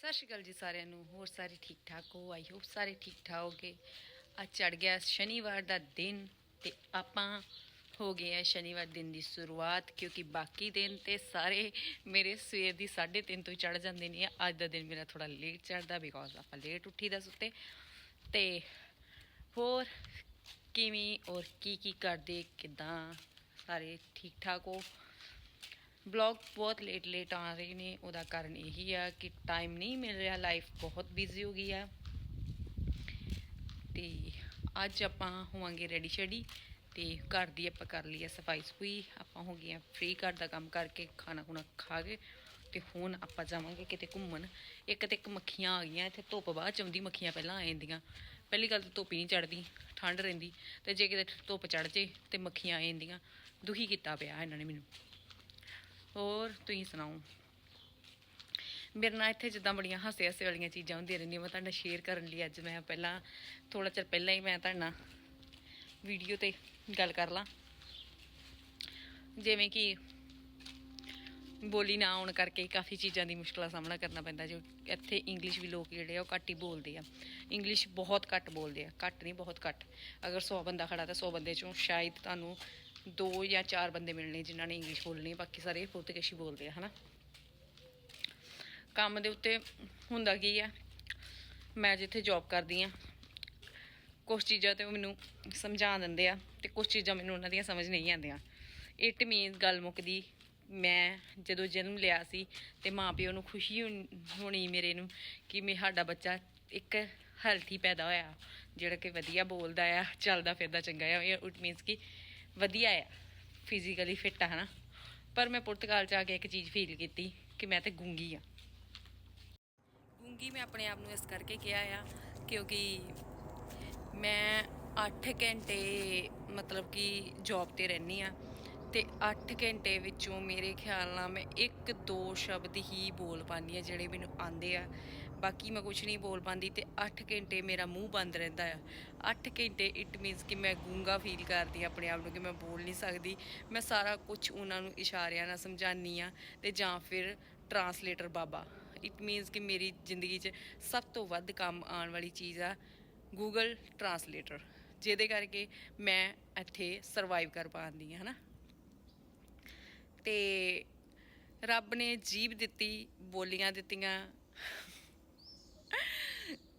ਸਤਿ ਸ਼੍ਰੀ ਅਕਾਲ ਜੀ ਸਾਰਿਆਂ ਨੂੰ, ਹੋਰ ਸਾਰੇ ਠੀਕ ਠਾਕ ਹੋ? ਆਈ ਹੋਪ ਸਾਰੇ ਠੀਕ ਠਾਕ ਹੋਗੇ। ਅੱਜ ਚੜ ਗਿਆ ਸ਼ਨੀਵਾਰ ਦਾ ਦਿਨ ਤੇ ਆਪਾਂ ਹੋ ਗਏ ਆ ਸ਼ਨੀਵਾਰ ਦਿਨ ਦੀ ਸ਼ੁਰੂਆਤ, ਕਿਉਂਕਿ ਬਾਕੀ ਦਿਨ ਤੇ ਸਾਰੇ ਮੇਰੇ ਸਵੇਰ ਦੀ 3:30 ਤੋਂ ਚੜ ਜਾਂਦੇ ਨੇ। ਅੱਜ ਦਾ ਦਿਨ ਮੇਰਾ ਥੋੜਾ ਲੇਟ ਚੜਦਾ ਬਿਕੋਜ਼ ਆਪਾਂ ਲੇਟ ਉੱਠੀਦਾ ਸੁੱਤੇ। ਤੇ ਹੋਰ ਕਿਵੇਂ ਔਰ ਕੀ ਕੀ ਕਰਦੇ, ਕਿਦਾਂ? ਸਾਰੇ ਠੀਕ ਠਾਕ ਹੋ? ਬਲੌਗ ਬਹੁਤ ਲੇਟ ਲੇਟ ਆ ਰਹੇ ਨੇ, ਉਹਦਾ ਕਾਰਨ ਇਹੀ ਆ ਕਿ ਟਾਈਮ ਨਹੀਂ ਮਿਲ ਰਿਹਾ ਲਾਈਫ ਬਹੁਤ ਬਿਜ਼ੀ ਹੋ ਗਈ ਆ। ਤੇ ਅੱਜ ਆਪਾਂ ਹੋਵਾਂਗੇ ਰੈਡੀ ਸ਼ੈਡੀ, ਤੇ ਘਰ ਦੀ ਆਪਾਂ ਕਰ ਲਈ ਆ ਸਫ਼ਾਈ ਸਫੂਈ, ਆਪਾਂ ਹੋ ਗਈਆਂ ਆ ਫ੍ਰੀ ਘਰ ਦਾ ਕੰਮ ਕਰਕੇ ਖਾਣਾ ਖੁਣਾ ਖਾ ਕੇ, ਤੇ ਹੁਣ ਆਪਾਂ ਜਾਵਾਂਗੇ ਕਿਤੇ ਘੁੰਮਣ। ਇੱਕ ਤੇ ਇੱਕ ਮੱਖੀਆਂ ਆ ਗਈਆਂ, ਇੱਥੇ ਧੁੱਪ ਬਾਅਦ ਚ ਆਉਂਦੀ, ਮੱਖੀਆਂ ਪਹਿਲਾਂ ਆ ਜਾਂਦੀਆਂ। ਪਹਿਲੀ ਗੱਲ ਤਾਂ ਧੁੱਪ ਹੀ ਨਹੀਂ ਚੜਦੀ ਠੰਡ ਰਹਿੰਦੀ, ਤੇ ਜੇ ਕਿਤੇ ਧੁੱਪ ਚੜ ਜੇ ਤੇ ਮੱਖੀਆਂ ਆ ਜਾਂਦੀਆਂ। ਦੁਖੀ ਕੀਤਾ ਪਿਆ ਇਹਨਾਂ ਨੇ ਮੈਨੂੰ। ਹੋਰ ਤੁਸੀਂ ਸੁਣਾਓ? ਮੇਰੇ ਨਾਲ ਇੱਥੇ ਜਿੱਦਾਂ ਬੜੀਆਂ ਹਾਸੇ ਹਾਸੇ ਵਾਲੀਆਂ ਚੀਜ਼ਾਂ ਹੁੰਦੀਆਂ ਰਹਿੰਦੀਆਂ, ਮੈਂ ਤੁਹਾਡੇ ਨਾਲ ਸ਼ੇਅਰ ਕਰਨ ਲਈ ਅੱਜ ਮੈਂ ਪਹਿਲਾਂ ਥੋੜਾ ਚਿਰ ਪਹਿਲਾਂ ਹੀ ਮੈਂ ਤੁਹਾਡੇ ਨਾਲ ਵੀਡੀਓ ਤੇ ਗੱਲ ਕਰ ਲਾਂ। ਜਿਵੇਂ ਕਿ ਬੋਲੀ ਨਾ ਆਉਣ ਕਰਕੇ ਕਾਫੀ ਚੀਜ਼ਾਂ ਦੀ ਮੁਸ਼ਕਲਾਂ ਦਾ ਸਾਹਮਣਾ ਕਰਨਾ ਪੈਂਦਾ, ਜੋ ਇੱਥੇ ਇੰਗਲਿਸ਼ ਵੀ ਲੋਕ ਜਿਹੜੇ ਆ ਉਹ ਘੱਟ ਹੀ ਬੋਲਦੇ ਆ। ਇੰਗਲਿਸ਼ ਬਹੁਤ ਘੱਟ ਬੋਲਦੇ ਆ, ਘੱਟ ਨਹੀਂ, ਬਹੁਤ ਘੱਟ। ਅਗਰ 100 ਬੰਦਾ ਖੜਾ ਤਾਂ 100 ਬੰਦੇ ਚੋਂ ਸ਼ਾਇਦ ਤੁਹਾਨੂੰ ਦੋ ਜਾਂ ਚਾਰ ਬੰਦੇ ਮਿਲਣੇ ਜਿਨ੍ਹਾਂ ਨੇ ਇੰਗਲਿਸ਼ ਬੋਲਣੀ ਬਾਕੀ ਸਾਰੇ ਪੁਰਤਗਾਲੀ ਬੋਲਦੇ ਆ, ਹਨਾ? ਕੰਮ ਦੇ ਉੱਤੇ ਹੁੰਦਾ ਕੀ ਆ? ਮੈਂ ਜਿੱਥੇ ਜੌਬ ਕਰਦੀ ਆ ਕੁਝ ਚੀਜ਼ਾਂ ਤੇ ਉਹ ਮੈਨੂੰ ਸਮਝਾ ਦਿੰਦੇ ਆ ਤੇ ਕੁਝ ਚੀਜ਼ਾਂ ਮੈਨੂੰ ਉਹਨਾਂ ਦੀਆਂ ਸਮਝ ਨਹੀਂ ਆਉਂਦੀਆਂ। ਇਟ ਮੀਨਸ ਗੱਲ ਮੁੱਕਦੀ, ਮੈਂ ਜਦੋਂ ਜਨਮ ਲਿਆ ਸੀ ਤੇ ਮਾਪਿਓ ਨੂੰ ਖੁਸ਼ੀ ਹੋਣੀ ਮੇਰੇ ਨੂੰ ਕਿ ਮੇ ਸਾਡਾ ਬੱਚਾ ਇੱਕ ਹੈਲਥੀ ਪੈਦਾ ਹੋਇਆ, ਜਿਹੜਾ ਕਿ ਵਧੀਆ ਬੋਲਦਾ ਆ, ਚੱਲਦਾ ਫਿਰਦਾ ਚੰਗਾ ਆ। ਇਟ ਮੀਨਸ ਕਿ ਵਧੀਆ ਆ ਫਿਜ਼ੀਕਲੀ ਫਿੱਟ ਆ, ਹਨਾ। ਪਰ ਮੈਂ ਪੁਰਤਗਾਲ ਚ ਆ ਕੇ ਇੱਕ ਚੀਜ਼ ਫੀਲ ਕੀਤੀ ਕਿ ਮੈਂ ਤੇ ਗੂੰਗੀ ਆ। ਗੂੰਗੀ ਮੈਂ ਆਪਣੇ ਆਪ ਨੂੰ ਇਸ ਕਰਕੇ ਕਿਹਾ ਆ ਕਿਉਂਕਿ ਮੈਂ 8 ਘੰਟੇ ਮਤਲਬ ਕਿ ਜੌਬ ਤੇ ਰਹਿੰਦੀ ਆ ਤੇ 8 ਘੰਟੇ ਵਿੱਚੋਂ ਮੇਰੇ ਖਿਆਲ ਨਾਲ ਮੈਂ ਇੱਕ ਦੋ ਸ਼ਬਦ ਹੀ ਬੋਲ ਪਾਉਂਦੀ ਆ ਜਿਹੜੇ ਮੈਨੂੰ ਆਉਂਦੇ ਆ। ਬਾਕੀ ਮੈਂ ਕੁਝ ਨਹੀਂ ਬੋਲ ਪਾਉਂਦੀ ਤੇ 8 ਘੰਟੇ ਮੇਰਾ ਮੂੰਹ ਬੰਦ ਰਹਿੰਦਾ ਆ। 8 ਘੰਟੇ ਇਟ ਮੀਨਸ ਕਿ ਮੈਂ ਗੂੰਗਾ ਫੀਲ ਕਰਦੀ ਹਾਂ ਆਪਣੇ ਆਪ ਨੂੰ ਕਿ ਮੈਂ ਬੋਲ ਨਹੀਂ ਸਕਦੀ। ਮੈਂ ਸਾਰਾ ਕੁਝ ਉਹਨਾਂ ਨੂੰ ਇਸ਼ਾਰਿਆਂ ਨਾਲ ਸਮਝਾਉਂਦੀ ਆ ਤੇ ਜਾਂ ਫਿਰ ਟਰਾਂਸਲੇਟਰ ਬਾਬਾ। ਇਟ ਮੀਨਸ ਕਿ ਮੇਰੀ ਜ਼ਿੰਦਗੀ 'ਚ ਸਭ ਤੋਂ ਵੱਧ ਕੰਮ ਆਉਣ ਵਾਲੀ ਚੀਜ਼ ਆ ਗੂਗਲ ਟਰਾਂਸਲੇਟਰ ਜਿਹਦੇ ਕਰਕੇ ਮੈਂ ਇੱਥੇ ਸਰਵਾਈਵ ਕਰ ਪਾਉਂਦੀ ਹਾਂ, ਹਨਾ? ਤੇ ਰੱਬ ਨੇ ਜੀਬ ਦਿੱਤੀ, ਬੋਲੀਆਂ ਦਿੱਤੀਆਂ।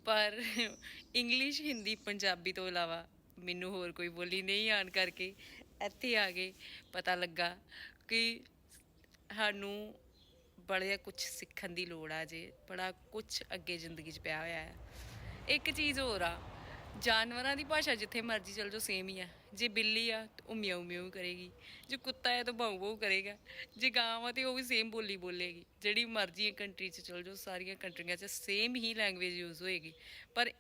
ਪਰ ਇੰਗਲਿਸ਼ ਹਿੰਦੀ ਪੰਜਾਬੀ ਤੋਂ ਇਲਾਵਾ ਮੈਨੂੰ ਹੋਰ ਕੋਈ ਬੋਲੀ ਨਹੀਂ ਆਣ ਕਰਕੇ ਇੱਥੇ ਆ ਕੇ ਪਤਾ ਲੱਗਾ ਕਿ ਸਾਨੂੰ ਬੜਾ ਕੁਝ ਸਿੱਖਣ ਦੀ ਲੋੜ ਆ ਜੇ, ਬੜਾ ਕੁਝ ਅੱਗੇ ਜ਼ਿੰਦਗੀ 'ਚ ਪਿਆ ਹੋਇਆ ਹੈ ਇੱਕ ਚੀਜ਼ ਹੋਰ ਆ ਜਾਨਵਰਾਂ ਦੀ ਭਾਸ਼ਾ ਜਿੱਥੇ ਮਰਜ਼ੀ ਚਲ ਜਾਓ ਸੇਮ ਹੀ ਆ। ਜੇ ਬਿੱਲੀ ਆ, ਤਾਂ ਉਹ ਮਿਆਉ ਮਿਆਉ ਕਰੇਗੀ। ਜੇ ਕੁੱਤਾ ਹੈ ਤਾਂ ਭਾਉ ਭਾਉ ਕਰੇਗਾ। ਜੇ ਗਾਂ ਆ, ਤੇ ਉਹ ਵੀ ਸੇਮ ਬੋਲੀ ਬੋਲੇਗੀ। ਜਿਹੜੀ ਮਰਜ਼ੀ ਕੰਟਰੀ 'ਚ ਚਲ ਜਾਓ, ਸਾਰੀਆਂ ਕੰਟਰੀਆਂ 'ਚ ਸੇਮ ਹੀ ਲੈਂਗੁਏਜ ਯੂਜ਼ ਹੋਏਗੀ। ਪਰ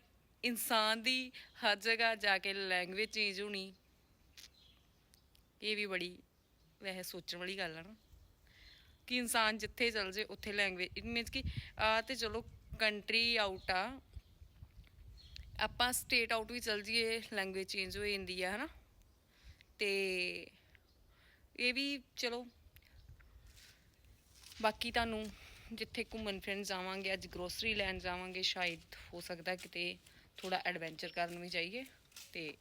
ਇਨਸਾਨ ਦੀ ਹਰ ਜਗ੍ਹਾ ਜਾ ਕੇ ਲੈਂਗੁਏਜ ਚੇਂਜ ਹੋਣੀ, ਇਹ ਵੀ ਬੜੀ ਵੈਸੇ ਸੋਚਣ ਵਾਲੀ ਗੱਲ ਆ ਨਾ। ਕਿ ਇਨਸਾਨ ਜਿੱਥੇ ਚਲ ਜੇ ਉੱਥੇ ਲੈਂਗੁਏਜ ਇਟ ਮੀਨਸ ਕਿ ਆ ਤੇ ਚਲੋ ਕੰਟਰੀ ਆਊਟ ਆ ਆਪਾਂ ਸਟੇਟ ਆਊਟ ਵੀ ਚਲ ਜੀਏ ਲੈਂਗੁਏਜ ਚੇਂਜ ਹੋ ਜਾਂਦੀ ਆ, ਹਨਾ? ਤੇ ਇਹ ਵੀ ਚਲੋ, ਬਾਕੀ ਤੁਹਾਨੂੰ ਜਿੱਥੇ ਘੁੰਮਣ ਫਿਰਨ ਜਾਵਾਂਗੇ, ਅੱਜ ਗਰੋਸਰੀ ਲੈਣ ਜਾਵਾਂਗੇ, ਸ਼ਾਇਦ ਹੋ ਸਕਦਾ ਕਿਤੇ ਥੋੜਾ ਐਡਵੈਂਚਰ ਕਰਨ ਵੀ ਜਾਈਏ, ਤੇ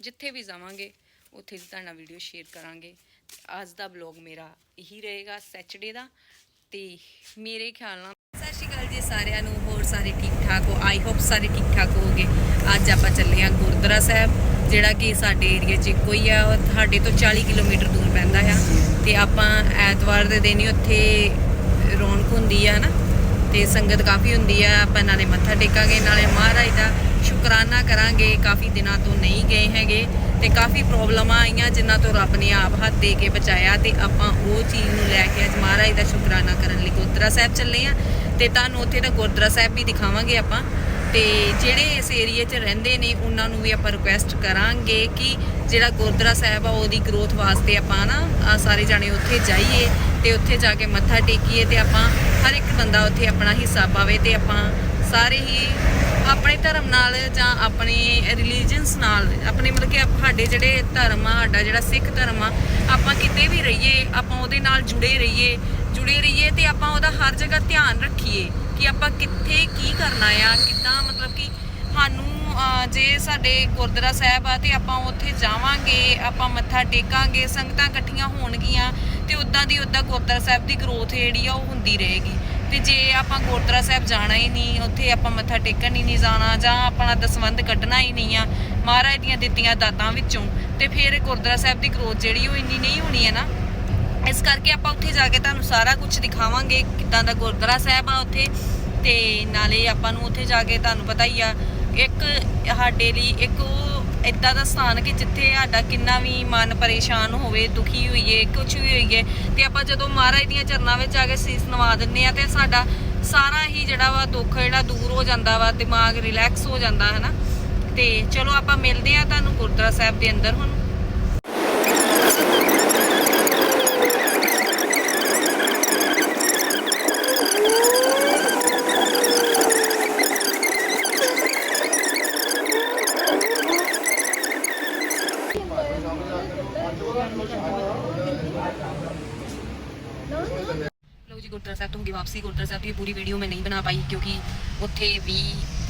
ਜਿੱਥੇ ਵੀ ਜਾਵਾਂਗੇ, ਉੱਥੇ ਦੀ ਤੁਹਾਡੇ ਵੀਡੀਓ ਸ਼ੇਅਰ ਕਰਾਂਗੇ। ਅੱਜ ਦਾ ਬਲੌਗ ਮੇਰਾ ਇਹੀ ਰਹੇਗਾ ਸੈਚਰਡੇ ਦਾ, ਤੇ ਮੇਰੇ ਖਿਆਲ ਨਾਲ ਸਤਿ ਸ਼੍ਰੀ ਅਕਾਲ ਜੀ ਸਾਰਿਆਂ ਨੂੰ। ਸਾਰੇ ਠੀਕ ਠਾਕ ਹੋ। ਆਈ ਹੋਪ ਸਾਰੇ ਠੀਕ ਠਾਕ ਹੋਗੇ ਅੱਜ ਆਪਾਂ ਚੱਲੇ ਹਾਂ ਗੁਰਦੁਆਰਾ ਸਾਹਿਬ, ਜਿਹੜਾ ਕਿ ਸਾਡੇ ਏਰੀਆ 'ਚ ਇੱਕੋ ਹੀ ਆ ਉਹ ਸਾਡੇ ਤੋਂ 40 ਕਿਲੋਮੀਟਰ ਦੂਰ ਪੈਂਦਾ ਆ ਤੇ ਆਪਾਂ ਐਤਵਾਰ ਦੇ ਦਿਨ ਹੀ ਉੱਥੇ ਰੌਣਕ ਹੁੰਦੀ ਆ ਨਾ ਤੇ ਸੰਗਤ ਕਾਫੀ ਹੁੰਦੀ ਆ। ਆਪਾਂ ਨਾਲੇ ਮੱਥਾ ਟੇਕਾਂਗੇ। ਨਾਲੇ ਮਹਾਰਾਜ ਦਾ ਸ਼ੁਕਰਾਨਾ ਕਰਾਂਗੇ। ਕਾਫੀ ਦਿਨਾਂ ਤੋਂ ਨਹੀਂ ਗਏ ਹੈਗੇ। ਤੇ ਕਾਫੀ ਪ੍ਰੋਬਲਮਾਂ ਆਈਆਂ ਜਿਨ੍ਹਾਂ ਤੋਂ ਰੱਬ ਨੇ ਆਪ ਹੱਥ ਦੇ ਕੇ ਬਚਾਇਆ। ਤੇ ਆਪਾਂ ਉਹ ਚੀਜ਼ ਨੂੰ ਲੈ ਕੇ ਅੱਜ ਮਹਾਰਾਜ ਦਾ ਸ਼ੁਕਰਾਨਾ ਕਰਨ ਲਈ ਗੁਰਦੁਆਰਾ ਸਾਹਿਬ ਚੱਲੇ ਆ ਤੇ ਤੁਹਾਨੂੰ ਉੱਥੇ ਦਾ ਗੁਰਦੁਆਰਾ ਸਾਹਿਬ ਵੀ ਦਿਖਾਵਾਂਗੇ ਆਪਾਂ। ਤੇ ਜਿਹੜੇ ਇਸ ਏਰੀਏ 'ਚ ਰਹਿੰਦੇ ਨੇ, ਉਹਨਾਂ ਨੂੰ ਵੀ ਆਪਾਂ ਰਿਕੁਐਸਟ ਕਰਾਂਗੇ ਕਿ ਜਿਹੜਾ ਗੁਰਦੁਆਰਾ ਸਾਹਿਬ ਆ, ਉਹਦੀ ਗਰੋਥ ਵਾਸਤੇ ਆਪਾਂ ਨਾ ਸਾਰੇ ਜਾਣੇ ਉੱਥੇ ਜਾਈਏ ਤੇ ਉੱਥੇ ਜਾ ਕੇ ਮੱਥਾ ਟੇਕੀਏ ਤੇ ਆਪਾਂ ਹਰ ਇੱਕ ਬੰਦਾ ਉੱਥੇ ਆਪਣਾ ਹਿੱਸਾ ਪਾਵੇ ਤੇ ਆਪਾਂ ਸਾਰੇ ਹੀ ਆਪਣੇ ਧਰਮ ਨਾਲ ਜਾਂ ਆਪਣੇ ਰਿਲੀਜੀਅਨਸ ਨਾਲ, ਆਪਣੇ ਮਤਲਬ ਕਿ ਸਾਡੇ ਜਿਹੜੇ ਧਰਮ ਆ, ਸਾਡਾ ਜਿਹੜਾ ਸਿੱਖ ਧਰਮ ਆ, ਆਪਾਂ ਕਿਤੇ ਵੀ ਰਹੀਏ, ਆਪਾਂ ਉਹਦੇ ਨਾਲ ਜੁੜੇ ਰਹੀਏ ਜੁੜੇ ਰਹੀਏ ਤੇ ਆਪਾਂ ਉਹਦਾ ਹਰ ਜਗ੍ਹਾ ਧਿਆਨ ਰੱਖੀਏ ਕਿ ਆਪਾਂ ਕਿੱਥੇ ਕੀ ਕਰਨਾ ਆ, ਕਿੱਦਾਂ ਮਤਲਬ ਕਿ ਸਾਨੂੰ ਜੇ ਸਾਡੇ ਗੁਰਦੁਆਰਾ ਸਾਹਿਬ ਆ ਤੇ ਆਪਾਂ ਉੱਥੇ ਜਾਵਾਂਗੇ, ਆਪਾਂ ਮੱਥਾ ਟੇਕਾਂਗੇ, ਸੰਗਤਾਂ ਇਕੱਠੀਆਂ ਹੋਣਗੀਆਂ ਤੇ ਉਦਾਂ ਦੀ ਉਦਾਂ ਗੁਰਦੁਆਰਾ ਸਾਹਿਬ ਦੀ ਗਰੋਥ ਜਿਹੜੀ ਆ ਉਹ ਹੁੰਦੀ ਰਹੇਗੀ। ਤੇ ਜੇ ਆਪਾਂ ਗੁਰਦੁਆਰਾ ਸਾਹਿਬ ਜਾਣਾ ਹੀ ਨਹੀਂ, ਉੱਥੇ ਆਪਾਂ ਮੱਥਾ ਟੇਕਣ ਹੀ ਨਹੀਂ ਜਾਣਾ ਜਾਂ ਆਪਣਾ ਦਸਵੰਧ ਕੱਢਣਾ ਹੀ ਨਹੀਂ ਆ, ਮਹਾਰਾਜ ਦੀਆਂ ਦਿੱਤੀਆਂ ਦਾਤਾਂ ਵਿੱਚੋਂ, ਤੇ ਫਿਰ ਗੁਰਦੁਆਰਾ ਸਾਹਿਬ ਦੀ ਗਰੋਥ ਜਿਹੜੀ ਉਹ ਇੰਨੀ ਨਹੀਂ ਹੋਣੀ ਹੈ ਨਾ। ਇਸ ਕਰਕੇ ਆਪਾਂ ਉੱਥੇ ਜਾ ਕੇ ਤੁਹਾਨੂੰ ਸਾਰਾ ਕੁਝ ਦਿਖਾਵਾਂਗੇ, ਕਿੱਦਾਂ ਦਾ ਗੁਰਦੁਆਰਾ ਸਾਹਿਬ ਆ ਉੱਥੇ। ਤੇ ਨਾਲੇ ਆਪਾਂ ਨੂੰ ਉੱਥੇ ਜਾ ਕੇ ਤੁਹਾਨੂੰ ਪਤਾ ਹੀ ਆ, ਇੱਕ ਸਾਡੇ ਲਈ, ਇੱਕ ਉਹ ਇਦਾਂ ਦਾ ਸਥਾਨ ਕਿ ਜਿੱਥੇ ਸਾਡਾ ਕਿੰਨਾ ਵੀ ਮਨ ਪਰੇਸ਼ਾਨ ਹੋਵੇ, ਦੁਖੀ ਹੋਈਏ ਕੁਝ ਵੀ ਹੋਈਏ, ਤੇ ਆਪਾਂ ਜਦੋਂ ਮਹਾਰਾਜ ਦੀਆਂ ਚਰਨਾਂ ਵਿੱਚ ਆ ਕੇ ਸੀਸ ਨਵਾ ਦਿੰਨੇ ਆ, ਤੇ ਸਾਡਾ ਸਾਰਾ ਹੀ ਜਿਹੜਾ ਵਾ ਦੁੱਖ ਜਿਹੜਾ ਦੂਰ ਹੋ ਜਾਂਦਾ ਵਾ, ਦਿਮਾਗ ਰਿਲੈਕਸ ਹੋ ਜਾਂਦਾ ਹੈ ਨਾ ਤੇ ਚਲੋ ਆਪਾਂ ਮਿਲਦੇ ਆ ਤੁਹਾਨੂੰ ਗੁਰਦੁਆਰਾ ਸਾਹਿਬ ਦੇ ਅੰਦਰ ਹੁਣ ਲਓ ਜੀ ਗੁਰਦੁਆਰਾ ਸਾਹਿਬ ਗੁਰਦੁਆਰਾ ਸਾਹਿਬ ਦੀ ਪੂਰੀ ਵੀਡੀਓ ਮੈਂ ਨਹੀਂ ਬਣਾ ਪਾਈ ਕਿਉਂਕਿ ਉੱਥੇ ਵੀ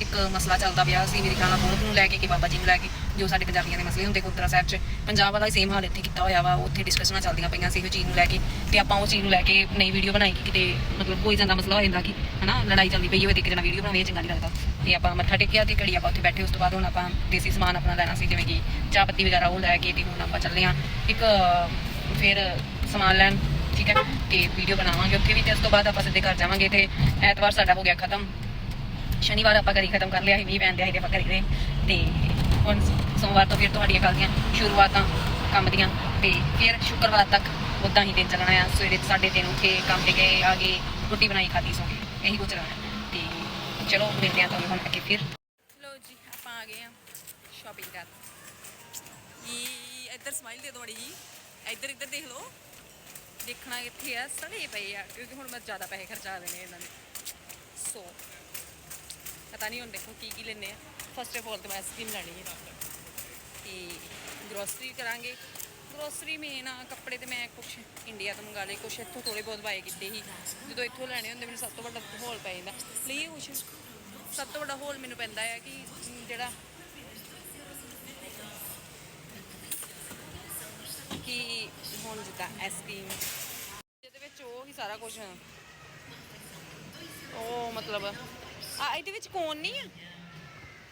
ਇੱਕ ਮਸਲਾ ਚੱਲਦਾ ਪਿਆ ਸੀ। ਮੇਰੇ ਖਿਆਲ ਨਾਲ ਬਹੁਤ ਨੂੰ ਲੈ ਕੇ ਕਿ ਬਾਬਾ ਜੀ ਨੂੰ ਲੈ ਕੇ ਜੋ ਸਾਡੇ ਪੰਜਾਬੀਆਂ ਦੇ ਮਸਲੇ ਹੁੰਦੇ ਗੁਰਦੁਆਰਾ ਸਾਹਿਬ 'ਚ। ਪੰਜਾਬ ਵਾਲਾ ਸੇਮ ਹਾਲ ਇੱਥੇ ਕੀਤਾ ਹੋਇਆ ਵਾ। ਉੱਥੇ ਡਿਸਕਸ਼ਨਾਂ ਚੱਲਦੀਆਂ ਪਈਆਂ ਸੀ ਉਹ ਚੀਜ਼ ਨੂੰ ਲੈ ਕੇ ਤੇ ਆਪਾਂ ਉਹ ਚੀਜ਼ ਨੂੰ ਲੈ ਕੇ ਨਈ ਵੀਡੀਓ ਬਣਾਈ ਕਿ ਕਿਤੇ ਮਤਲਬ ਕੋਈ ਜਾਂਦਾ ਮਸਲਾ ਹੋ ਜਾਂਦਾ ਕਿ ਹਨਾ ਲੜਾਈ ਚੱਲਦੀ ਪਈ ਹੋਵੇ ਤੇ ਇੱਕ ਜਣਾ ਵੀਡੀਓ ਬਣਾਵੇ ਚੰਗਾ ਨਹੀਂ ਲੱਗਦਾ। ਤੇ ਆਪਾਂ ਮੱਥਾ ਟੇਕਿਆ ਤੇ ਘੜੀ ਆਪਾਂ ਉੱਥੇ ਬੈਠੇ, ਉਸ ਤੋਂ ਬਾਅਦ ਹੁਣ ਆਪਾਂ ਦੇਸੀ ਸਮਾਨ ਆਪਣਾ ਲੈਣਾ ਸੀ, ਜਿਵੇਂ ਕਿ ਚਾਹ ਪੱਤੀ ਵਗੈਰਾ ਉਹ ਲੈ ਕੇ ਤੇ ਹੁਣ ਆਪਾਂ ਚੱਲੇ ਆ। ਇੱਕ ਫਿਰ ਸਮਾਨ ਲੈਣ ਠੀਕ ਹੈ, ਤੇ ਵੀਡੀਓ ਬਣਾਵਾਂਗੇ ਉੱਥੇ ਵੀ ਤੇ ਉਸ ਤੋਂ ਬਾਅਦ ਆਪਾਂ ਸਿੱਧੇ ਘਰ ਜਾਵਾਂਗੇ ਤੇ ਐਤਵਾਰ ਸਾਡਾ ਹੋ ਗਿਆ ਖਤਮ। ਸ਼ਨੀਵਾਰ ਆਪਾਂ ਘਰੀ ਖਤਮ ਕਰ ਲਿਆ ਸੀ, ਮੀਂਹ ਪੈਂਦਿਆ ਸੀ ਤੇ ਆਪਾਂ ਘਰੀ ਰਹੇ। ਤੇ ਹੁਣ ਸੋਮਵਾਰ ਤੋਂ ਫਿਰ ਤੁਹਾਡੀਆਂ ਕੱਲ ਦੀਆਂ ਸ਼ੁਰੂਆਤਾਂ ਕੰਮ ਦੀਆਂ ਤੇ ਫਿਰ ਸ਼ੁੱਕਰਵਾਰ ਤੱਕ ਉਦਾਂ ਹੀ ਦਿਨ ਚੱਲਣਾ ਆ। ਸਵੇਰੇ 3:30 ਉੱਠੇ, ਕੰਮ ਤੇ ਗਏ, ਆ ਗਏ, ਰੋਟੀ ਬਣਾਈ, ਖਾਧੀ, ਸੌਂ ਗਏ। ਇਹੀ ਕੁਝ ਰਹਿਣਾ ਤੇ ਚਲੋ ਮਿਲਦੇ ਆ ਤੁਹਾਨੂੰ ਹੁਣ ਅੱਗੇ ਫਿਰ। ਲੋ ਜੀ, ਆਪਾਂ ਆ ਗਏ ਆ ਸ਼ਾਪਿੰਗ ਕਰਨ। ਇਹ ਇੱਧਰ ਸਮਾਈਲ ਦੇ ਦੋ ਮੜੀ ਜੀ ਇੱਧਰ ਇੱਧਰ ਦੇਖ ਲਓ। ਦੇਖਣਾ ਕਿੱਥੇ ਆ? ਸੜੇ ਪਏ ਆ, ਕਿਉਂਕਿ ਹੁਣ ਮੈਂ ਜ਼ਿਆਦਾ ਪੈਸੇ ਖਰਚਾ ਦੇਣੇ ਇਹਨਾਂ ਨੇ ਸੋ ਪਤਾ ਨਹੀਂ ਹੁਣ ਦੇਖੋ ਕੀ ਕੀ ਲੈਣੇ ਆ। ਫਸਟ ਆਫ ਆਲ ਤਾਂ ਮੈਂ ਆਈਸਕ੍ਰੀਮ ਲੈਣੀ ਹੈ ਤੇ ਗਰੋਸਰੀ ਕਰਾਂਗੇ। ਗਰੋਸਰੀ ਮੇਨ ਆ, ਕੱਪੜੇ ਤੇ ਮੈਂ ਕੁਝ ਇੰਡੀਆ ਤੋਂ ਮੰਗਾ ਲਏ ਕੁਝ ਇੱਥੋਂ ਥੋੜੇ ਬਹੁਤ ਬਾਏ ਕੀਤੇ ਸੀ। ਜਦੋਂ ਇੱਥੋਂ ਲੈਣੇ ਹੁੰਦੇ, ਮੈਨੂੰ ਸਭ ਤੋਂ ਵੱਡਾ ਹੋਲ ਪੈ ਜਾਂਦਾ। ਲਈਏ ਕੁਝ ਸਭ ਤੋਂ ਵੱਡਾ ਹੋਲ ਮੈਨੂੰ ਪੈਂਦਾ ਹੈ ਕਿ ਜਿਹੜਾ ਕਿ ਹੁਣ ਜਿੱਦਾਂ ਆਈਸਕ੍ਰੀਮ ਜਿਹਦੇ ਵਿੱਚ ਉਹ ਹੀ ਸਾਰਾ ਕੁਝ ਉਹ ਮਤਲਬ ਆ ਇਹਦੇ ਵਿੱਚ ਕੋਨ ਨਹੀਂ ਆ?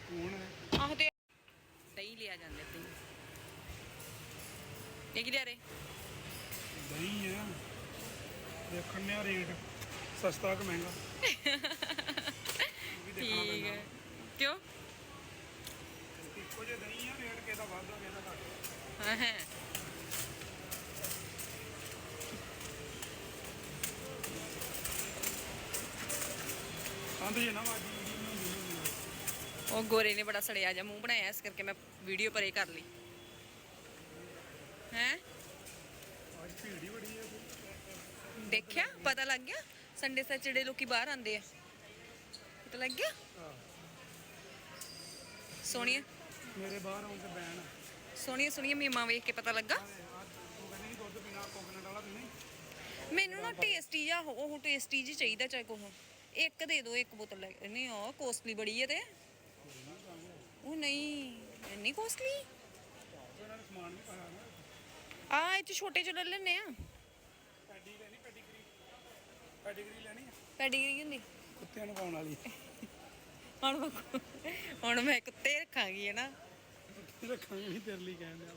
ਕੌਣ ਆਹ ਤੇ ਦਹੀਂ ਲਿਆ ਜਾਂਦੇ ਦਹੀਂ ਇਹ ਕੀ ਲਿਆ ਰੇ ਦਹੀਂ ਆ ਦੇਖਣ ਨੇ ਰੇਟ। ਸਸਤਾ ਕਿ ਮਹਿੰਗਾ? ਠੀਕ ਹੈ। ਕਿਉਂ? ਇੱਕੋ ਜਿਹਾ ਦਹੀਂ ਆ ਰੇਟ ਕਿਹਦਾ ਵੱਧ ਆ ਕਿਹਦਾ ਘੱਟ। ਜੇ ਨਾ ਉਹ ਗੋਰੇ ਨੇ ਬੜਾ ਸੜਿਆ ਜਿਹਾ ਮੂੰਹ ਬਣਾਇਆ ਇਸ ਕਰਕੇ ਮੈਂ ਵੀਡੀਓ ਪਰੇ ਕਰ ਲਈ। ਹੈ? ਅੱਜ ਭੀੜ ਹੀ ਬੜੀ ਹੈ ਦੇਖਿਆ? ਪਤਾ ਲੱਗ ਗਿਆ? ਸੰਡੇ ਸੈਚਰਡੇ ਲੋਕੀ ਬਾਹਰ ਆਉਂਦੇ ਆ। ਪਤਾ ਲੱਗ ਗਿਆ? ਸੋਹਣੀਆਂ ਮੇਰੇ ਬਾਹਰ ਆਉਣ ਤੇ ਬੈਨ ਸੋਹਣੀਆਂ ਸੋਹਣੀਆਂ ਮੀਮਾਂ ਵੇਖ ਕੇ ਪਤਾ ਲੱਗਾ? ਮੈਨੂੰ ਨਾ ਟੇਸਟੀ ਜਿਹਾ ਉਹ- ਟੇਸਟੀ ਜਿਹਾ ਚਾਹੀਦਾ ਚਾਹੇ ਕੋਹ ਇੱਕ ਦੇ ਦਿਓ ਇੱਕ ਬੋਤਲ ਲੈ ਕੇ। ਨਹੀਂ ਉਹ ਕੋਸਟਲੀ ਬੜੀ ਹੈ ਤੇ। ਉਹ ਨਹੀਂ ਇੰਨੀ ਕੋਸਟਲੀ ਉਹਨਾਂ ਨੇ ਸਮਾਨ ਵੀ ਪਾਇਆ ਨਾ ਆ ਇਹ ਚ ਛੋਟੇ ਚ ਲੈ ਲੈਨੇ ਆ। ਪੈਡੀ ਲੈਣੀ ਪੈਡੀਗਰੀ ਪੈਡੀਗਰੀ ਲੈਣੀ ਆ? ਪੈਡੀਗਰੀ ਹੁੰਦੀ ਕੁੱਤਿਆਂ ਨੂੰ ਪਾਉਣ ਵਾਲੀ। ਹੁਣ ਮੈਂ ਹੁਣ ਮੈਂ ਕੁੱਤੇ ਰੱਖਾਂਗੀ ਹੈ ਨਾ। ਰੱਖਾਂਗੇ ਨਹੀਂ ਤੇਰੇ ਲਈ ਕਹਿਣ ਦਿਆ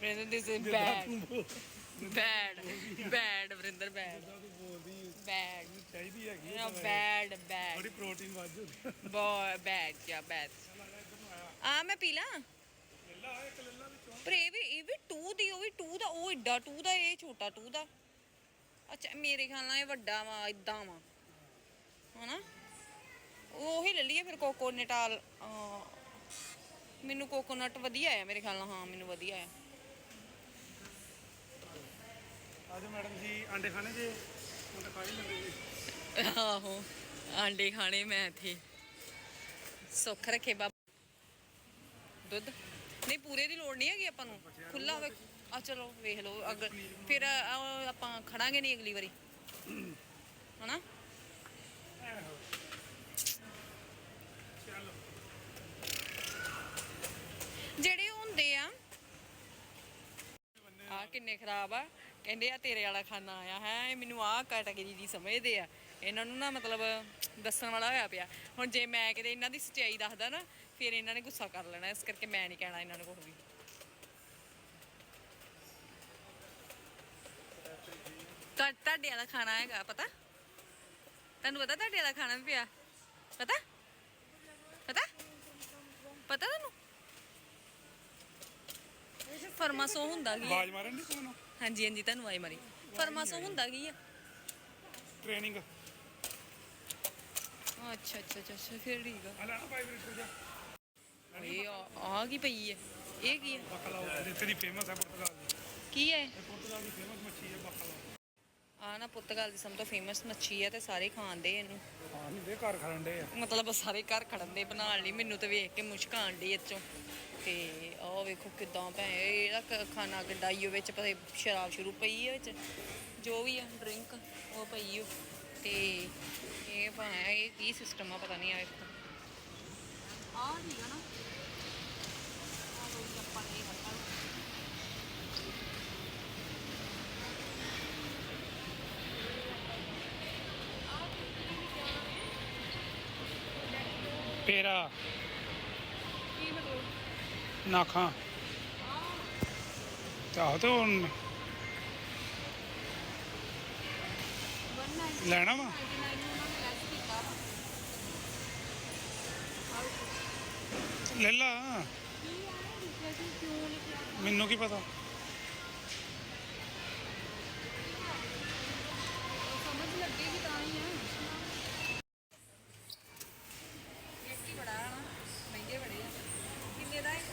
Brinder this is bad bad bad Brinder bad ਤੂੰ ਬੋਲਦੀ ਬੈਡ ਚਾਹੀਦੀ ਹੈਗੀ ਨਾ ਬੈਡ ਬੈਡ ਬੜੀ ਪ੍ਰੋਟੀਨ ਵੱਧ ਬਹੁਤ ਬੈਡ ਕਿਆ ਬੈਡ ਆ ਮੈਂ ਪੀ ਲਾਂ? ਲੱਲਾ ਇੱਕ ਲੱਲਾ ਵਿੱਚੋਂ। ਪਰ ਇਹ ਵੀ ਇਹ ਵੀ 2 ਦੀ ਉਹ ਵੀ 2 ਦਾ ਉਹ ਏਡਾ 2 ਦਾ ਇਹ ਛੋਟਾ 2 ਦਾ। ਅੱਛਾ ਮੇਰੇ ਖਿਆਲ ਨਾਲ ਇਹ ਵੱਡਾ ਵਾ ਇਦਾਂ ਵਾ। ਹਨਾ? ਉਹੀ ਲੈ ਲਈਏ ਫਿਰ ਕੋਕੋਨਟ ਆਲ ਮੈਨੂੰ ਕੋਕੋਨਟ ਵਧੀਆ ਆ ਮੇਰੇ ਖਿਆਲ ਨਾਲ ਹਾਂ ਮੈਨੂੰ ਵਧੀਆ ਆ ਆਜੋ ਮੈਡਮ ਜੀ ਆਂਡੇ ਖਾਣੇ ਜੇ? ਹੁਣ ਤਾਂ ਖਾ ਹੀ ਲੈਂਦੇ ਜੀ। ਆਹੋ ਆਂਡੇ ਖਾਣੇ ਮੈਂ ਇੱਥੇ। ਸੁੱਖ ਰੱਖੇ ਬਾਬਾ। ਦੁੱਧ? ਨਹੀਂ ਪੂਰੇ ਦੀ ਲੋੜ ਨਹੀਂ ਹੈਗੀ ਆਪਾਂ ਨੂੰ। ਖੁੱਲਾ ਹੋਵੇ ਆ ਚਲੋ ਵੇਖ ਲਓ ਅਗਰ ਫਿਰ ਅਹ, ਆਪਾਂ ਖੜਾਂਗੇ ਨਹੀਂ ਅਗਲੀ ਵਾਰੀ। ਹਨਾ? ਜਿਹੜੇ ਹੁੰਦੇ ਆ ਆ ਕਿੰਨੇ ਖਰਾਬ ਆ। ਕਹਿੰਦੇ ਆ ਤੇਰੇ ਵਾਲਾ ਖਾਣਾ ਆਇਆ ਹੈ ਇਹ ਮੈਨੂੰ ਆਹ ਕੈਟਾਗਰੀ ਦੀ ਸਮਝਦੇ ਆ। ਇਹਨਾਂ ਨੂੰ ਨਾ ਮਤਲਬ ਦੱਸਣ ਵਾਲਾ ਹੋਇਆ ਪਿਆ। ਹੁਣ ਜੇ ਮੈਂ ਕਿਤੇ ਇਹਨਾਂ ਦੀ ਸੱਚਾਈ ਦੱਸਦਾ ਨਾ ਫਿਰ ਇਹਨਾਂ ਨੇ ਗੁੱਸਾ ਕਰ ਲੈਣਾ ਇਸ ਕਰਕੇ ਮੈਂ ਨਹੀਂ ਕਹਿਣਾ ਇਹਨਾਂ ਨੂੰ ਕੁਝ ਵੀ। ਤੁਹਾ- ਤੁਹਾਡੇ ਵਾਲਾ ਖਾਣਾ ਹੈਗਾ ਪਤਾ? ਤੁਹਾਨੂੰ ਪਤਾ ਤੁਹਾਡੇ ਵਾਲਾ ਖਾਣਾ ਵੀ ਪਿਆ? ਪਤਾ? ਪਤਾ? ਪਤਾ ਤੁਹਾਨੂੰ? ਫਰਮਾਸੋ ਹੁੰਦਾ ਕੀ? ਆਵਾਜ਼ ਮਾਰਨ ਨਹੀਂ ਤੁਹਾਨੂੰ ਹਾਂਜੀ ਹਾਂਜੀ ਤੁਹਾਨੂੰ ਆਈ ਮਾਰੀ। ਫਰਮਾਸੋ ਹੁੰਦਾ ਕੀ ਆ? ਟ੍ਰੇਨਿੰਗ। ਅੱਛਾ ਅੱਛਾ ਅੱਛਾ ਅੱਛਾ ਫਿਰ ਠੀਕ ਆ। ਆ ਲੈਣਾ ਪਾਈਪ ਰਿਕੂ ਜਾ। ਇਹ ਆ ਆਹ ਕੀ ਪਈ ਹੈ ਇਹ ਕੀ ਹੈ ਬਕਲਾ ਜਿੱਥੇ ਦੀ ਫੇਮਸ ਹੈ ਪੁਰਤਗਾਲ ਦੀ। ਕੀ ਹੈ ਇਹ? ਪੁਰਤਗਾਲ ਦੀ ਫੇਮਸ ਮੱਛੀ ਹੈ ਬਕਲਾ ਆ ਨਾ ਪੁਰਤਗਾਲ ਦੀ ਸਭ ਤੋਂ ਫੇਮਸ ਮੱਛੀ ਹੈ ਤੇ ਸਾਰੇ ਖਾਂਦੇ ਇਹਨੂੰ। ਹਾਂ ਨਹੀਂ ਦੇ ਘਰ ਖੜਨ ਦੇ ਆ। ਮਤਲਬ ਸਾਰੇ ਘਰ ਖੜਨ ਦੇ ਬਣਾਉਣ ਲਈ ਮੈਨੂੰ ਤਾਂ ਵੇਖ ਕੇ ਮੁਸ਼ਕ ਆਣ ਡਈ ਇੱਚੋਂ ਤੇ ਆਹ ਵੇਖੋ ਕਿਦਾਂ ਭੈ ਇਹਦਾ ਕ- ਖਾਣਾ ਕਿੱਡਾ ਈ ਓ ਵਿੱਚ ਪਤਾ ਸ਼ਰਾਬ ਸ਼ੁਰੂ ਪਈ ਹੈ ਵਿੱਚ। ਜੋ ਵੀ ਆ ਡਰਿੰਕ ਉਹ ਪਈ ਓ ਤੇ ਇਹ ਭੈ ਇਹ ਕੀ ਸਿਸਟਮ ਆ ਪਤਾ ਨਹੀਂ ਆ ਵੇਖੋ ਆ ਠੀਕ ਆ ਨਾ ਆ ਲੋ ਜੀ ਆਪਾਂ ਨੇ ਇਹ ਕਰਤਾ ਪੇਰਾ ਕੀ ਮਤਲਬ ਨਾਖਾਂ ਚਾਹੋ ਤੇ ਹੁਣ ਲੈਣਾ ਵਾ ਲੈ ਲਾ ਮੈਨੂੰ ਕੀ ਪਤਾ? ਸਮਝ ਲੱਗੇਗੀ ਤਾਂ ਹੀ ਆ ਕੀ ਬੜਾ ਨਾ ਮਹਿੰਗੇ ਬੜੇ ਆ ਕਿੰਨੇ ਦਾ ਇੱਕ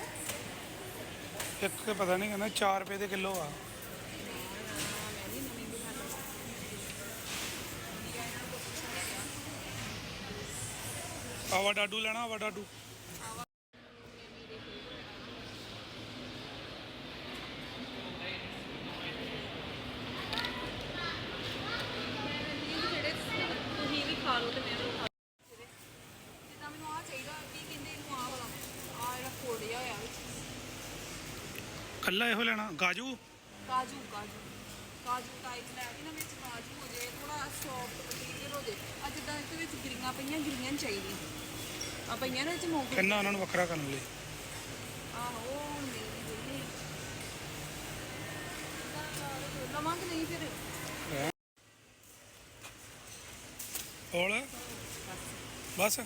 ਪਤਾ ਨਹੀਂ ਕਹਿੰਦਾ 4 ਰੁਪਏ ਦੇ ਕਿਲੋ ਆ ਆਵਾ ਡਾਡੂ ਲੈਣਾ ਆਵਾ ਡਾਡੂ ਜਿਹੜੇ ਤੁਸੀਂ ਵੀ ਖਾ ਲਓ ਤੇ ਮੈਂ ਵੀ ਖਾ ਜਿੱਦਾਂ ਮੈਨੂੰ ਆ ਚਾਹੀਦਾ ਕੀ ਕਹਿੰਦੇ ਇਹਨੂੰ ਆ ਵਾਲਾ ਆ ਜਿਹੜਾ ਫੋੜਿਆ ਹੋਇਆ ਵਿੱਚ। ਕੱਲਾ ਇਹੋ ਲੈਣਾ ਗਾਜੂ? ਕਾਜੂ ਕਾਜੂ ਕਾਜੂ ਟਾਈਪ ਲੈ ਕੇ ਨਾ ਵਿੱਚ ਕਾਜੂ ਹੋ ਜਾਏ ਥੋੜਾ ਸੌਫਟ ਮਟੀਰੀਅਲ ਹੋ ਜਾਏ। ਆ ਜਿੱਦਾਂ ਇਹਦੇ ਵਿੱਚ ਗਿਰੀਆਂ ਪਈਆਂ ਗਿਰੀਆਂ ਨੀ ਚਾਹੀਦੀਆਂ। ਆ ਪਈਆਂ ਨੇ ਵਿੱਚ ਮੂੰਗਫਲੀ ਕਹਿੰਦਾ ਉਹਨਾਂ ਨੂੰ ਵੱਖਰਾ ਕਰਨ ਲਈ? ਆਹੋ ਹੁਣ ਮਿਲਦੀ ਕੋਈ ਨਹੀਂ ਲਵਾਂਗੇ ਨਹੀਂ ਫਿਰ? ਹੋਰ? ਬਸ।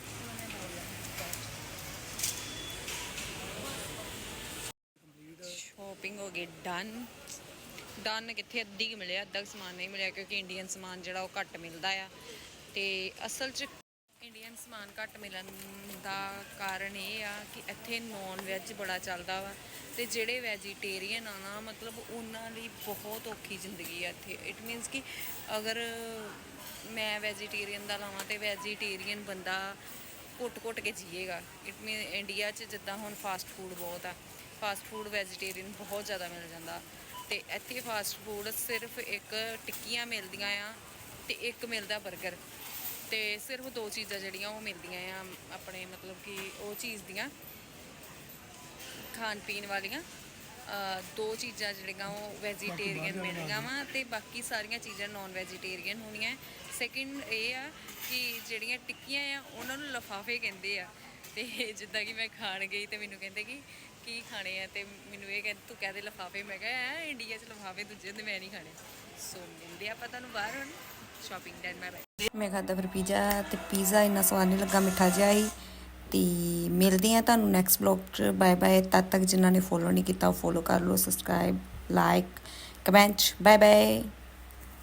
ਸ਼ਾਪਿੰਗ ਹੋ ਗਈ ਡਨ ਡਨ ਕਿੱਥੇ ਅੱਧੀ ਕੁ ਮਿਲਿਆ, ਅੱਧਾ ਕੁ ਸਮਾਨ ਨਹੀਂ ਮਿਲਿਆ ਕਿਉਂਕਿ ਇੰਡੀਅਨ ਸਮਾਨ ਜਿਹੜਾ ਉਹ ਘੱਟ ਮਿਲਦਾ ਆ। ਤੇ ਅਸਲ 'ਚ ਇੰਡੀਅਨ ਸਮਾਨ ਘੱਟ ਮਿਲਣ ਦਾ ਕਾਰਨ ਇਹ ਆ ਕਿ ਇੱਥੇ ਨੌਨ ਵੈਜ ਬੜਾ ਚੱਲਦਾ ਵਾ ਤੇ ਜਿਹੜੇ ਵੈਜੀਟੇਰੀਅਨ ਆ ਨਾ, ਮਤਲਬ ਉਹਨਾਂ ਲਈ ਬਹੁਤ ਔਖੀ ਜ਼ਿੰਦਗੀ ਆ ਇੱਥੇ। ਇਟ ਮੀਨਸ ਕਿ ਅਗਰ ਮੈਂ ਵੈਜੀਟੇਰੀਅਨ ਦਾ ਲਾਵਾਂ ਤੇ ਵੈਜੀਟੇਰੀਅਨ ਬੰਦਾ ਘੁੱਟ-ਘੁੱਟ ਕੇ ਜੀਏਗਾ। ਇਟ ਮੀਨ ਇੰਡੀਆ 'ਚ ਜਿੱਦਾਂ ਹੁਣ ਫਾਸਟ ਫੂਡ ਬਹੁਤ ਆ ਫਾਸਟ ਫੂਡ ਵੈਜੀਟੇਰੀਅਨ ਬਹੁਤ ਜ਼ਿਆਦਾ ਮਿਲ ਜਾਂਦਾ। ਤੇ ਇੱਥੇ ਫਾਸਟ ਫੂਡ ਸਿਰਫ ਇੱਕ ਟਿੱਕੀਆਂ ਮਿਲਦੀਆਂ ਆ ਤੇ ਇੱਕ ਮਿਲਦਾ 버ਗਰ ਤੇ ਸਿਰਫ ਦੋ ਚੀਜ਼ਾਂ ਜਿਹੜੀਆਂ ਉਹ ਮਿਲਦੀਆਂ ਆ, ਆਪਣੇ ਮਤਲਬ ਕਿ ਉਹ ਚੀਜ਼ ਦੀਆਂ, ਖਾਣ ਪੀਣ ਵਾਲੀਆਂ। ਦੋ ਚੀਜ਼ਾਂ ਜਿਹੜੀਆਂ ਉਹ ਵੈਜੀਟੇਰੀਅਨ ਮਿਲਦੀਆਂ ਵਾ ਤੇ ਬਾਕੀ ਸਾਰੀਆਂ ਚੀਜ਼ਾਂ ਨਾਨ ਵੈਜੀਟੇਰੀਅਨ ਹੋਣੀਆਂ। ਸੈਕਿੰਡ ਇਹ ਆ ਕਿ ਜਿਹੜੀਆਂ ਟਿੱਕੀਆਂ ਆ, ਉਹਨਾਂ ਨੂੰ ਲਫਾਫੇ ਕਹਿੰਦੇ ਆ। ਤੇ ਜਿੱਦਾਂ ਕਿ ਮੈਂ ਖਾਣ ਗਈ ਤੇ ਮੈਨੂੰ ਕਹਿੰਦੇ ਕਿ ਕੀ ਖਾਣੇ ਆ ਤੇ ਮੈਨੂੰ ਇਹ ਕਹਿੰਦੇ ਤੂੰ ਕਹਦੇ ਲਫਾਫੇ। ਮੈਂ ਕਿਹਾ, ਐ ਇੰਡੀਆ 'ਚ ਲਫਾਫੇ ਦੂਜੇ ਹੁੰਦੇ, ਮੈਂ ਨਹੀਂ ਖਾਣੇ। ਸੋ ਮਿਲਦੇ ਆਪਾਂ ਤੁਹਾਨੂੰ ਬਾਹਰ ਹੁਣ ਸ਼ਾਪਿੰਗ ਡਨ ਬਾਏ ਮੈਂ ਖਾਧਾ ਫਿਰ ਪੀਜ਼ਾ ਤੇ ਪੀਜ਼ਾ ਇੰਨਾ ਸਵਾਦ ਨਹੀਂ ਲੱਗਾ, ਮਿੱਠਾ ਜਿਹਾ ਹੀ। ਤੇ ਮਿਲਦੇ ਆ ਤੁਹਾਨੂੰ ਨੈਕਸਟ ਬਲੌਗ 'ਚ। ਬਾਏ ਬਾਏ ਤਦ ਤੱਕ ਜਿਨ੍ਹਾਂ ਨੇ ਫੋਲੋ ਨਹੀਂ ਕੀਤਾ, ਉਹ ਫੋਲੋ ਕਰ ਲਓ subscribe like comment bye bye